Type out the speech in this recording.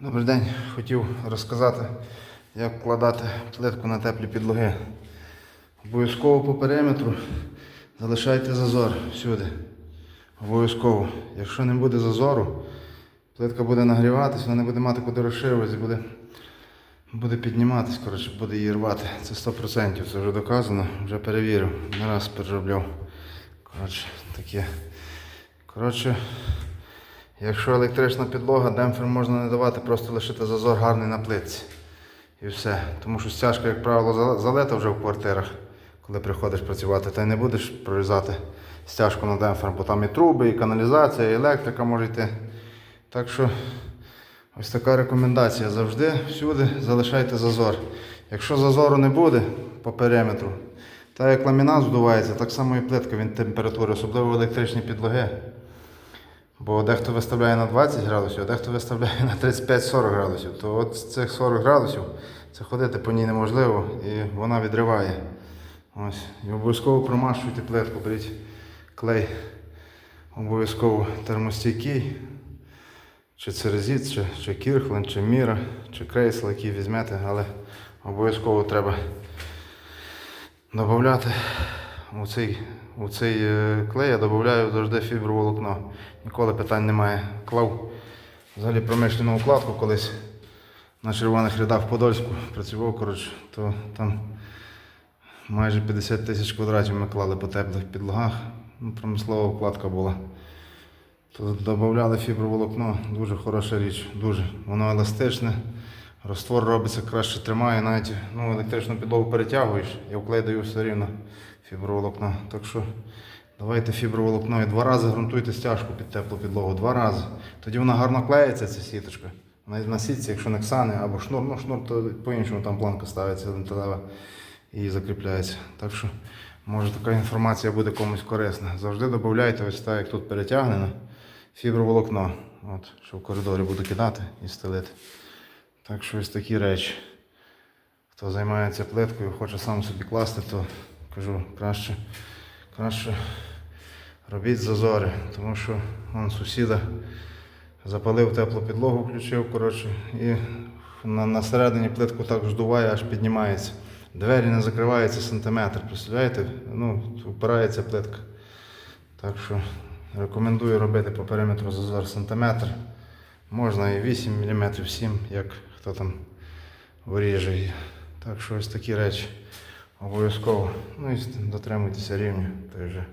Добрий день. Хотів розказати, як вкладати плитку на теплі підлоги. Обов'язково по периметру залишайте зазор всюди. Обов'язково. Якщо не буде зазору, плитка буде нагріватися, вона не буде мати куди розширюватися, буде, буде підніматися, коротше, буде її рвати. Це 100%, це вже доказано, вже перевірив, не раз переробляв. Коротше, таке. Коротше, Якщо електрична підлога, демпфер можна не давати, просто лишити зазор гарний на плитці. І все. Тому що стяжка, як правило, зал- залита вже в квартирах, коли приходиш працювати, та й не будеш прорізати стяжку на демпфер, бо там і труби, і каналізація, і електрика може йти. Так що ось така рекомендація. Завжди всюди залишайте зазор. Якщо зазору не буде по периметру, так як ламінат здувається, так само і плитка від температури, особливо електричні підлоги. Бо дехто виставляє на 20 градусів, а дехто виставляє на 35-40 градусів. То от з цих 40 градусів це ходити по ній неможливо і вона відриває. Ось. І обов'язково промащуйте плитку, беріть клей обов'язково термостійкий, чи церезіт, чи, чи кірхлен, чи міра, чи крейсел, який візьмете, але обов'язково треба додати у цей, у цей е, клей я додаю завжди фіброволокно. Ніколи питань немає. Клав взагалі промишлену укладку колись на червоних рядах в Подольську працював, коротше, то там майже 50 тисяч квадратів ми клали по теплих підлогах. Ну, промислова укладка була. То додавали фіброволокно, дуже хороша річ, дуже. Воно еластичне, розтвор робиться краще тримає, навіть ну, електричну підлогу перетягуєш, я вклей даю все рівно фіброволокно. Так що давайте фіброволокно і два рази грунтуйте стяжку під теплу підлогу, два рази. Тоді вона гарно клеїться, ця сіточка. На, сітці, якщо не ксани або шнур, ну шнур, то по-іншому там планка ставиться металева і закріпляється. Так що, може така інформація буде комусь корисна. Завжди додавайте ось так, як тут перетягнено, фіброволокно. От, що в коридорі буду кидати і стелити. Так що ось такі речі. Хто займається плиткою, хоче сам собі класти, то кажу, краще, краще робіть зазори, тому що вон сусіда запалив теплу підлогу, включив, коротше, і на, на середині плитку так здуває, аж піднімається. Двері не закриваються сантиметр. Представляєте? Ну, впирається плитка. Так що рекомендую робити по периметру зазор сантиметр. Можна і 8 мм, 7 як хто там виріже. Так що ось такі речі обов'язково. Ну і дотримуйтеся рівня. Той вже